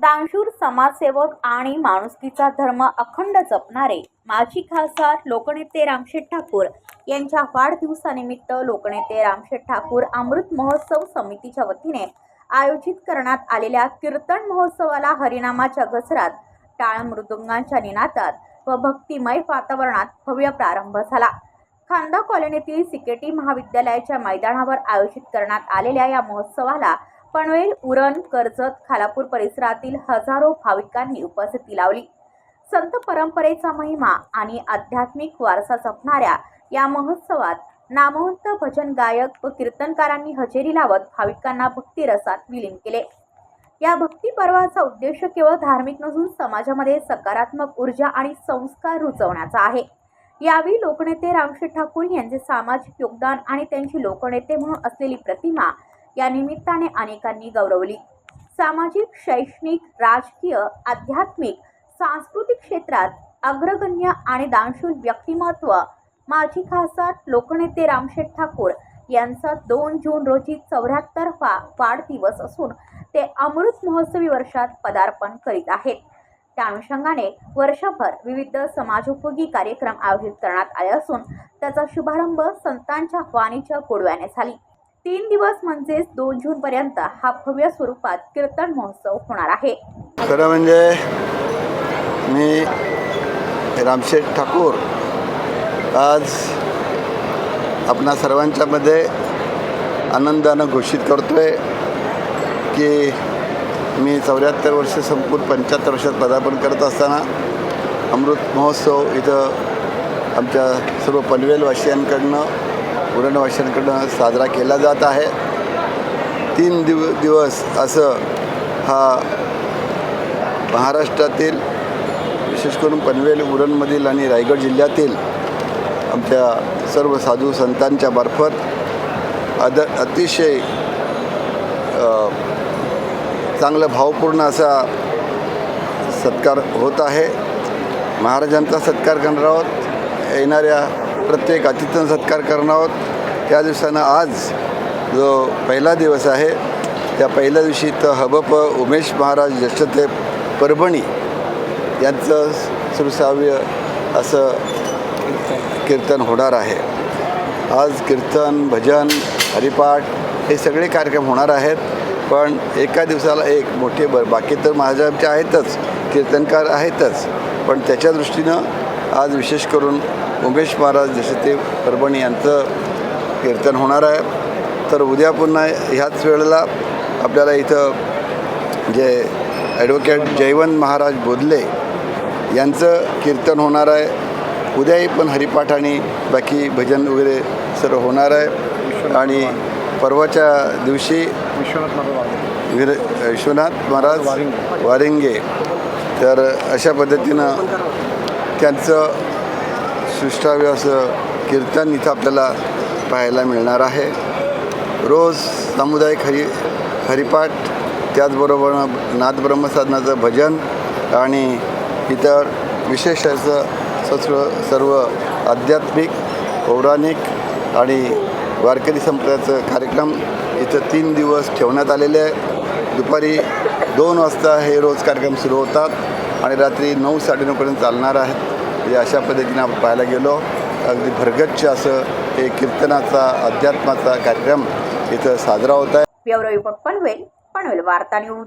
दांशूर समाजसेवक आणि माणुसकीचा धर्म अखंड जपणारे माजी खासदार लोकनेते रामशेठ ठाकूर यांच्या वाढदिवसानिमित्त लोकनेते रामशेठ ठाकूर अमृत महोत्सव समितीच्या वतीने आयोजित करण्यात आलेल्या कीर्तन महोत्सवाला हरिनामाच्या घसरात टाळ मृदुंगांच्या निनादात व भक्तिमय वातावरणात भव्य प्रारंभ झाला. खांदा कॉलनीतील सिकेटी महाविद्यालयाच्या मैदानावर आयोजित करण्यात आलेल्या या महोत्सवाला पनवेल उरण कर्जत खालापूर परिसरातील हजारो भाविकांनी उपस्थिती लावली. संत परंपरेचा महिमा आणि आध्यात्मिक वारसा जपणाऱ्या या महोत्सवात नामवंत भजन गायक व कीर्तनकारांनी हजेरी लावत भाविकांना भक्तिरसात विलीन केले. या भक्ती पर्वाचा उद्देश केवळ धार्मिक नसून समाजामध्ये सकारात्मक ऊर्जा आणि संस्कार रुजवण्याचा आहे. यावेळी लोकनेते रामशेठ ठाकूर यांचे सामाजिक योगदान आणि त्यांची लोकनेते म्हणून असलेली प्रतिमा या निमित्ताने अनेकांनी गौरवली. सामाजिक शैक्षणिक राजकीय आध्यात्मिक सांस्कृतिक क्षेत्रात अग्रगण्य आणि दानशूर व्यक्तिमत्व माजी खासदार लोकनेते रामशेठ ठाकूर यांचा दोन जून रोजी चौऱ्याहत्तरवा वाढदिवस असून ते अमृत महोत्सवी वर्षात पदार्पण करीत आहेत. त्या अनुषंगाने वर्षभर विविध समाजोपयोगी कार्यक्रम आयोजित करण्यात आले असून त्याचा शुभारंभ संतांच्या वाणीच्या गोडव्याने झाली. तीन दिवस म्हणजेच दोन जून पर्यंत हा भव्य स्वरूपात कीर्तन महोत्सव होणार आहे. खरं म्हणजे मी रामशेठ ठाकूर आज आपणा सर्वांच्यामध्ये आनंदानं घोषित करतो आहे की मी चौऱ्याहत्तर वर्ष संपूर्ण पंच्याहत्तर वर्षात पदार्पण करत असताना अमृत महोत्सव इथं आमच्या सर्व पनवेलवासियांकडनं उरणवासियांकडनं साजरा केला जात आहे. तीन दिव दिवस असं हा महाराष्ट्रातील विशेष करून पनवेल उरणमधील आणि रायगड जिल्ह्यातील आमच्या सर्व साधू संतांच्या मार्फत अद अतिशय चांगलं भावपूर्ण असा सत्कार होत आहे. महाराजांचा सत्कार करणार आहोत. येणाऱ्या प्रत्येक अतिथींचा सत्कार करणार आहोत. त्या दिवसानं आज जो पहिला दिवस आहे त्या पहिल्या दिवशी तर हबप उमेश महाराज यशते परभणी यांचं सुरसाव्य असं कीर्तन होणार आहे. आज कीर्तन भजन हरिपाठ हे सगळे कार्यक्रम होणार आहेत. पण एका दिवसाला एक मोठे बर बाकी तर महाराजांचे आहेतच कीर्तनकार आहेतच. पण त्याच्या दृष्टीनं आज विशेष करून उमेश महाराज जसे ते परभणी यांचं कीर्तन होणार आहे. तर उद्या पुन्हा ह्याच वेळेला आपल्याला इथं जे ॲडव्होकेट जयवंत महाराज बोधले यांचं कीर्तन होणार आहे. उद्याही पण हरिपाठ आणि बाकी भजन वगैरे सर्व होणार आहे. आणि परवाच्या दिवशी विश्वनाथ विर विश्वनाथ महाराज वारिंगे. तर अशा पद्धतीनं त्यांचं सुष्टाव्य असं कीर्तन इथं आपल्याला पाहायला मिळणार आहे. रोज सामुदायिक हरि हरिपाठ त्याचबरोबर नाथ ब्रह्मसाधनाचं भजन आणि इतर विशेष असं सर्व सर्व आध्यात्मिक पौराणिक आणि वारकरी संप्रदायाचं कार्यक्रम इथं तीन दिवस ठेवण्यात आलेले आहे. दुपारी दोन वाजता हे रोज कार्यक्रम सुरू होतात आणि रात्री नऊ साडेनऊपर्यंत चालणार आहेत. म्हणजे अशा पद्धतीने आपण पाहायला गेलो. अगदी भरगच्च असं हे कीर्तनाचा अध्यात्माचा कार्यक्रम इथं साजरा होत आहे. पनवेल पनवेल वार्ता न्यूज.